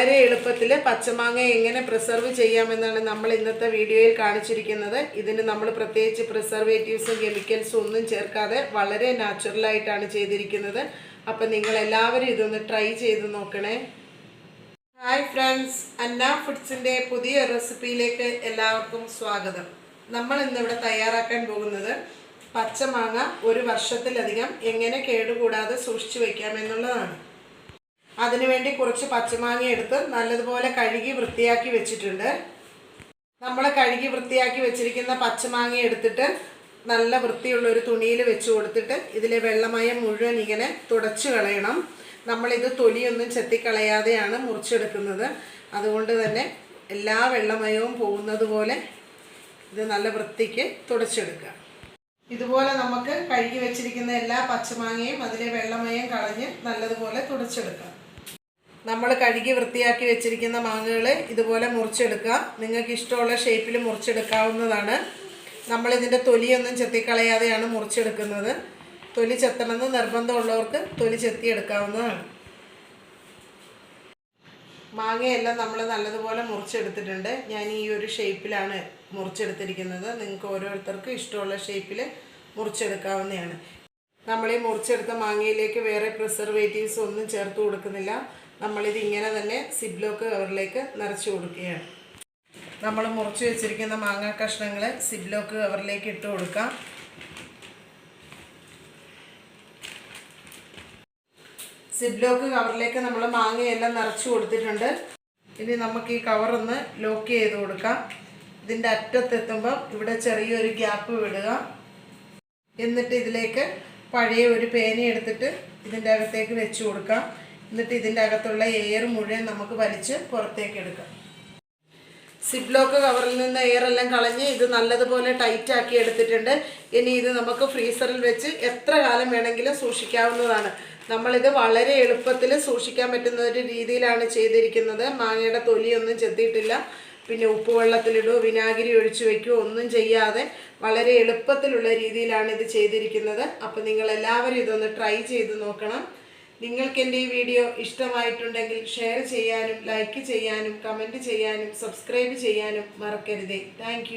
എളുപ്പത്തിൽ പച്ചമാങ്ങ എങ്ങനെ പ്രിസർവ് ചെയ്യാമെന്നാണ് നമ്മൾ ഇന്നത്തെ വീഡിയോയിൽ കാണിച്ചിരിക്കുന്നത്. ഇതിന് നമ്മൾ പ്രത്യേകിച്ച് പ്രിസർവേറ്റീവ്സും കെമിക്കൽസും ഒന്നും ചേർക്കാതെ വളരെ നാച്ചുറലായിട്ടാണ് ചെയ്തിരിക്കുന്നത്. അപ്പം നിങ്ങൾ എല്ലാവരും ഇതൊന്ന് ട്രൈ ചെയ്ത് നോക്കണേ. ഹായ് ഫ്രണ്ട്സ് അന്ന ഫുഡ്സിന്റെ പുതിയ റെസിപ്പിയിലേക്ക് എല്ലാവർക്കും സ്വാഗതം. നമ്മൾ ഇന്നിവിടെ തയ്യാറാക്കാൻ പോകുന്നത് പച്ചമാങ്ങ ഒരു വർഷത്തിലധികം എങ്ങനെ കേടുകൂടാതെ സൂക്ഷിച്ചു വയ്ക്കാമെന്നുള്ളതാണ് അതിനുവേണ്ടി കുറച്ച് പച്ചമാങ്ങ എടുത്ത് നല്ലതുപോലെ കഴുകി വൃത്തിയാക്കി വെച്ചിട്ടുണ്ട്. നമ്മൾ കഴുകി വൃത്തിയാക്കി വെച്ചിരിക്കുന്ന പച്ചമാങ്ങ എടുത്തിട്ട് നല്ല വൃത്തിയുള്ള ഒരു തുണിയിൽ വെച്ച് കൊടുത്തിട്ട് ഇതിലെ വെള്ളമയം മുഴുവൻ ഇങ്ങനെ തുടച്ചു കളയണം. നമ്മളിത് തൊലിയൊന്നും ചെത്തിക്കളയാതെയാണ് മുറിച്ചെടുക്കുന്നത്. അതുകൊണ്ട് തന്നെ എല്ലാ വെള്ളമയവും പോകുന്നത് പോലെ ഇത് നല്ല വൃത്തിക്ക് തുടച്ചെടുക്കുക. ഇതുപോലെ നമുക്ക് കഴുകി വെച്ചിരിക്കുന്ന എല്ലാ പച്ചമാങ്ങയും അതിലെ വെള്ളമയം കളഞ്ഞ് നല്ലതുപോലെ തുടച്ചെടുക്കാം. നമ്മൾ കഴുകി വൃത്തിയാക്കി വെച്ചിരിക്കുന്ന മാങ്ങകൾ ഇതുപോലെ മുറിച്ചെടുക്കുക. നിങ്ങൾക്ക് ഇഷ്ടമുള്ള ഷേപ്പിൽ മുറിച്ചെടുക്കാവുന്നതാണ്. നമ്മളിതിന്റെ തൊലിയൊന്നും ചെത്തിക്കളയാതെയാണ് മുറിച്ചെടുക്കുന്നത്. തൊലി ചെത്തണമെന്ന് നിർബന്ധമുള്ളവർക്ക് തൊലി ചെത്തിയെടുക്കാവുന്നതാണ്. മാങ്ങയെല്ലാം നമ്മൾ നല്ലതുപോലെ മുറിച്ചെടുത്തിട്ടുണ്ട്. ഞാൻ ഈ ഒരു ഷേപ്പിലാണ് മുറിച്ചെടുത്തിരിക്കുന്നത്. നിങ്ങൾക്ക് ഓരോരുത്തർക്കും ഇഷ്ടമുള്ള ഷേപ്പിൽ മുറിച്ചെടുക്കാവുന്നതാണ്. നമ്മൾ ഈ മുറിച്ചെടുത്ത മാങ്ങയിലേക്ക് വേറെ പ്രിസർവേറ്റീവ്സ് ഒന്നും ചേർത്ത് കൊടുക്കുന്നില്ല. നമ്മളിത് ഇങ്ങനെ തന്നെ സിബ്ലോക്ക് കവറിലേക്ക് നിറച്ച് കൊടുക്കുകയാണ്. നമ്മൾ മുറിച്ച് വെച്ചിരിക്കുന്ന മാങ്ങ കഷ്ണങ്ങൾ സിബ്ലോക്ക് കവറിലേക്ക് ഇട്ട് കൊടുക്കാം. സിബ്ലോക്ക് കവറിലേക്ക് നമ്മൾ മാങ്ങയെല്ലാം നിറച്ച് കൊടുത്തിട്ടുണ്ട്. ഇനി നമുക്ക് ഈ കവറൊന്ന് ലോക്ക് ചെയ്ത് കൊടുക്കാം. ഇതിന്റെ അറ്റത്തെത്തുമ്പം ഇവിടെ ചെറിയൊരു ഗ്യാപ്പ് വിടുക. എന്നിട്ട് ഇതിലേക്ക് പഴയ ഒരു പേന എടുത്തിട്ട് ഇതിന്റെ അകത്തേക്ക് വെച്ച് കൊടുക്കാം. എന്നിട്ട് ഇതിന്റെ അകത്തുള്ള എയർ മുഴുവൻ നമുക്ക് വലിച്ച് പുറത്തേക്ക് എടുക്കാം. സിപ്ലോക്ക് കവറിൽ നിന്ന് എയർ എല്ലാം കളഞ്ഞ് ഇത് നല്ലതുപോലെ ടൈറ്റ് ആക്കി എടുത്തിട്ടുണ്ട്. ഇനി ഇത് നമുക്ക് ഫ്രീസറിൽ വെച്ച് എത്ര കാലം വേണമെങ്കിലും സൂക്ഷിക്കാവുന്നതാണ്. നമ്മളിത് വളരെ എളുപ്പത്തിൽ സൂക്ഷിക്കാൻ പറ്റുന്ന ഒരു രീതിയിലാണ് ചെയ്തിരിക്കുന്നത്. മാങ്ങയുടെ തൊലിയൊന്നും ചെത്തിയിട്ടില്ല. പിന്നെ ഉപ്പുവെള്ളത്തിലിടുകയോ വിനാഗിരി ഒഴിച്ചു വയ്ക്കുകയോ ഒന്നും ചെയ്യാതെ വളരെ എളുപ്പത്തിലുള്ള രീതിയിലാണ് ഇത് ചെയ്തിരിക്കുന്നത്. അപ്പോൾ നിങ്ങൾ എല്ലാവരും ഇതൊന്ന് ട്രൈ ചെയ്ത് നോക്കണം. നിങ്ങൾക്ക് എന്റെ ഈ വീഡിയോ ഇഷ്ടമായിട്ടുണ്ടെങ്കിൽ ഷെയർ ചെയ്യാനും ലൈക്ക് ചെയ്യാനും കമന്റ് ചെയ്യാനും സബ്സ്ക്രൈബ് ചെയ്യാനും മറക്കരുതേ. താങ്ക്